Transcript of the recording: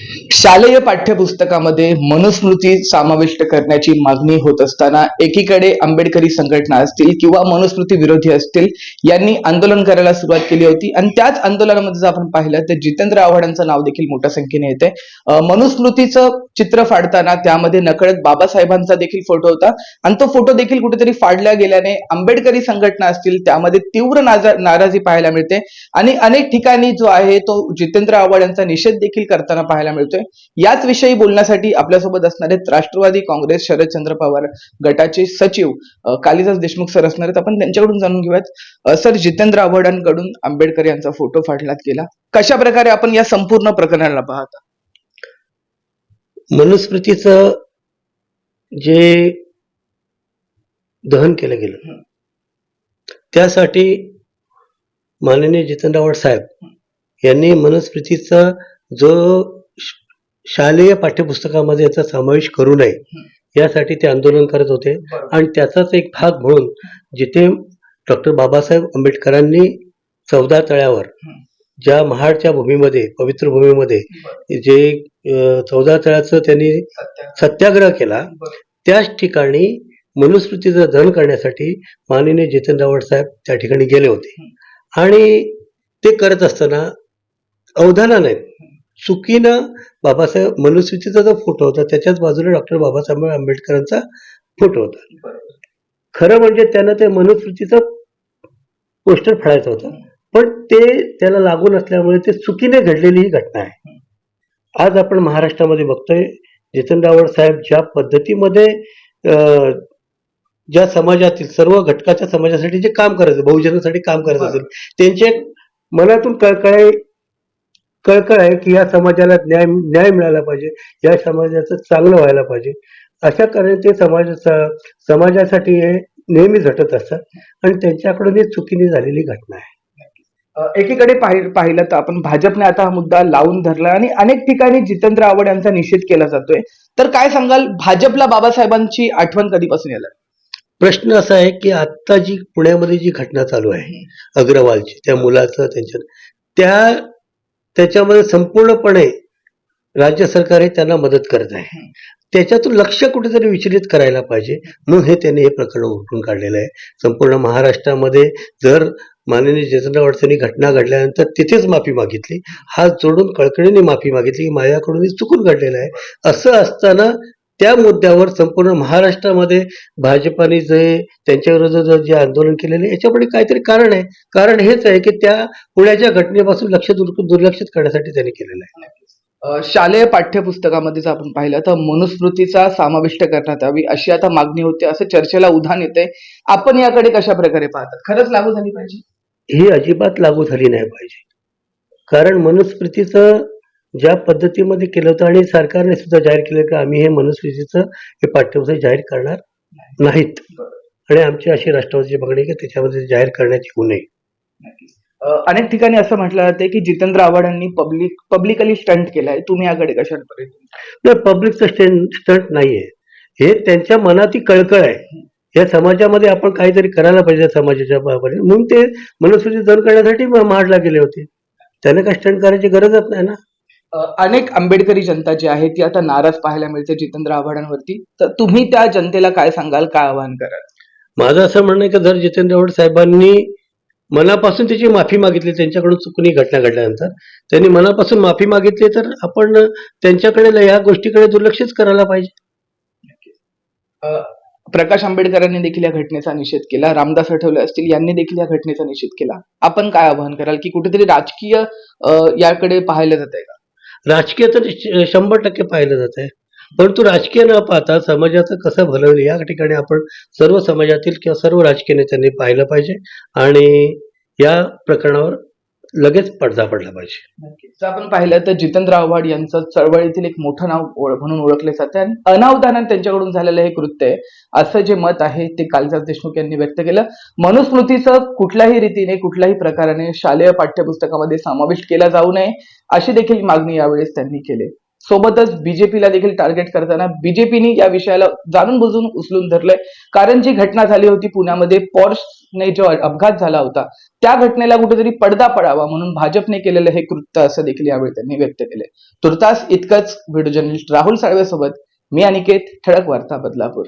शालेय पाठ्यपुस्तकामध्ये मनुस्मृती समाविष्ट करण्याची मागणी होत असताना एकीकडे आंबेडकरी संघटना असतील किंवा मनुस्मृती विरोधी असतील यांनी आंदोलन करायला सुरुवात केली होती. आणि त्याच आंदोलनामध्ये जर आपण पाहिलं तर जितेंद्र आव्हाडांचं नाव देखील मोठ्या संख्येने येते. मनुस्मृतीचं चित्र फाडताना त्यामध्ये नकळत बाबासाहेबांचा देखील फोटो होता. आणि तो फोटो देखील कुठेतरी फाडला गेल्याने आंबेडकरी संघटना असतील त्यामध्ये तीव्र नाराजी पाहायला मिळते. आणि अनेक ठिकाणी जो आहे तो जितेंद्र आव्हाड यांचा निषेध देखील करताना पाहायला मिळतोय. याच विषयी बोलण्यासाठी आपल्यासोबत असणारे राष्ट्रवादी काँग्रेस शरदचंद्र पवार गटाचे सचिव कालिदास देशमुख सर असणार आहेत. आपण त्यांच्याकडून जाणून घेऊयात. सर जितेंद्र आव्हाडांकडून आंबेडकर यांचा फोटो फाडण्यात गेला. कशा प्रकारे आपण या संपूर्ण प्रकरणाला पाहता? मनुस्मृतीचं जे दहन केलं गेलं त्यासाठी माननीय जितेंद्र आव्हाड साहेब यांनी मनुस्मृतीचा जो शालेय पाठ्यपुस्तकामध्ये याचा समावेश करू नये. यासाठी ते आंदोलन करत होते. आणि त्याचाच एक भाग म्हणून जिथे डॉक्टर बाबासाहेब आंबेडकरांनी चौदा तळ्यावर ज्या महाडच्या भूमीमध्ये पवित्र भूमीमध्ये जे चौदा तळ्याचं त्यांनी सत्याग्रह. केला त्याच ठिकाणी मनुस्मृतीचं दहन करण्यासाठी माननीय जितेंद्र आव्हाड साहेब त्या ठिकाणी गेले होते. आणि ते करत असताना अवधानाने चुकीनं बाबासाहेब मनुस्मृतीचा जो फोटो होता त्याच्याच बाजूला डॉक्टर बाबासाहेब आंबेडकरांचा फोटो होता. खरं म्हणजे त्यानं ते मनुस्मृतीचं पोस्टर फाडायचं होतं पण ते त्याला लागून असल्यामुळे ते चुकीने घडलेली ही घटना आहे. आज आपण महाराष्ट्रामध्ये बघतोय जितन रावळ साहेब ज्या पद्धतीमध्ये अं, ज्या समाजातील सर्व घटकाच्या समाजासाठी जे काम करायचं बहुजनासाठी काम करत असेल त्यांचे मनातून कळकळ आहे कळकळ आहे की या समाजाला न्याय न्याय मिळाला पाहिजे या समाजाचं चांगलं व्हायला पाहिजे. अशा कारणे ते समाज समाजासाठी हे नेहमी झटत असतात आणि त्यांच्याकडून ही चुकीने झालेली घटना आहे. एकीकडे पाहि- पाहिलं तर आपण भाजपने आता हा मुद्दा लावून धरला आणि अनेक ठिकाणी जितेंद्र आव्हाड यांचा निषेध केला जातोय. तर काय सांगाल भाजपला बाबासाहेबांची आठवण कधीपासून यायला? प्रश्न असा आहे की आता जी पुण्यामध्ये जी घटना चालू आहे अग्रवालची त्या मुलाचं त्यांच्या त्या त्याच्यामध्ये संपूर्णपणे राज्य सरकार हे त्यांना मदत करत आहे. त्याच्यातून लक्ष कुठेतरी विचलित करायला पाहिजे. म्हणून हे त्यांनी हे प्रकरण उठून काढलेलं आहे. संपूर्ण महाराष्ट्रामध्ये जर माननीय जितेंद्र अडचणी घटना घडल्यानंतर तिथेच माफी मागितली. हात जोडून कळकळीने माफी मागितली. की माझ्याकडून चुकून घडलेलं आहे. असं असताना त्या मुद्द्यावर संपूर्ण महाराष्ट्रामध्ये भाजपाने जे त्यांच्या विरोधात जे आंदोलन केलेले याच्यापुढे काहीतरी कारण आहे. कारण हेच आहे की त्या पुण्याच्या घटनेपासून लक्ष दुर- दुर्लक्षित करण्यासाठी त्यांनी केलेलं आहे. शालेय पाठ्यपुस्तकामध्ये जर आपण पाहिलं तर मनुस्मृतीचा समाविष्ट करण्यात यावी अशी आता मागणी होते असं चर्चेला उधाण येते आपण याकडे कशा प्रकारे पाहतात? खरंच लागू झाली पाहिजे? ही अजिबात लागू झाली नाही पाहिजे. कारण मनुस्मृतीचं ज्या पद्धतीमध्ये केलं होतं आणि सरकारने सुद्धा जाहीर केलं की आम्ही हे मनुस्मृतीचं हे पाठ्यपुस्तक जाहीर करणार नाहीत. आणि आमची अशी राष्ट्रवादीची मागणी की त्याच्यामध्ये जाहीर करण्यात येऊ नये. अनेक ठिकाणी असं म्हटलं जाते की जितेंद्र आव्हाड यांनी पब्लिक पब्लिकली स्टंट केलाय. तुम्ही याकडे कशा प्रकारे नाही पब्लिकचं स्टंट स्टंट नाहीये. हे त्यांच्या मनात कळकळ आहे. या समाजामध्ये आपण काहीतरी करायला पाहिजे समाजाच्या बाबतीत. म्हणून ते मनुस्मृती दहन करण्यासाठी महाडला गेले होते. त्यांना काय स्टंट करायची गरजच नाही ना. अनेक आंबेडकरी जनता जी आहे ती आता नाराज पाहायला मिळते जितेंद्र आव्हाडांवरती. तर तुम्ही त्या जनतेला काय सांगाल काय आवाहन कराल? माझं असं म्हणणं आहे की जर जितेंद्र आव्हाड साहेबांनी मनापासून त्याची माफी मागितली त्यांच्याकडून चुकून घटना घडल्यानंतर त्यांनी मनापासून माफी मागितली तर आपण त्यांच्याकडे या गोष्टीकडे दुर्लक्षच करायला पाहिजे. अ, प्रकाश आंबेडकरांनी देखील या घटनेचा निषेध केला रामदास आठवले असतील यांनी देखील या घटनेचा निषेध केला. आपण काय आवाहन कराल की कुठेतरी राजकीय याकडे पाहिलं जात आहे का? राजकीय तर श- शंभर टक्के पाहिलं जात आहे. परंतु राजकीय न पाहता समाजाचं कसं भलवलं या ठिकाणी आपण सर्व समाजातील किंवा सर्व राजकीय नेत्यांनी पाहिलं पाहिजे. आणि या प्रकरणावर लगेच पडदा पडला पाहिजे. जर आपण पाहिलं तर जितेंद्र आव्हाड यांचं चळवळीतील एक मोठं नाव ओळ- म्हणून ओळखले जाते आणि अनावधानाने त्यांच्याकडून झालेलं हे कृत्य आहे. असं जे मत आहे ते कालिदास देशमुख यांनी व्यक्त केलं. मनुस्मृतीचं कुठल्याही रीतीने कुठल्याही प्रकाराने शालेय पाठ्यपुस्तकामध्ये समाविष्ट केला जाऊ नये अशी देखील मागणी यावेळेस त्यांनी केली. सोबतच बीजेपीला देखील टार्गेट करताना बीजेपीने या विषयाला जाणून बुजून उचलून धरलंय. कारण जी घटना झाली होती पुण्यामध्ये पॉर्शने जो अपघात झाला होता त्या घटनेला कुठेतरी पडदा पडावा म्हणून भाजपने केलेलं हे कृत्य असं देखील यावेळी त्यांनी व्यक्त केले तुर्तास इतकंच व्हिडिओ जर्नलिस्ट राहुल साळवे सोबत मी अनिकेत ठळक वार्ता बदलापूर.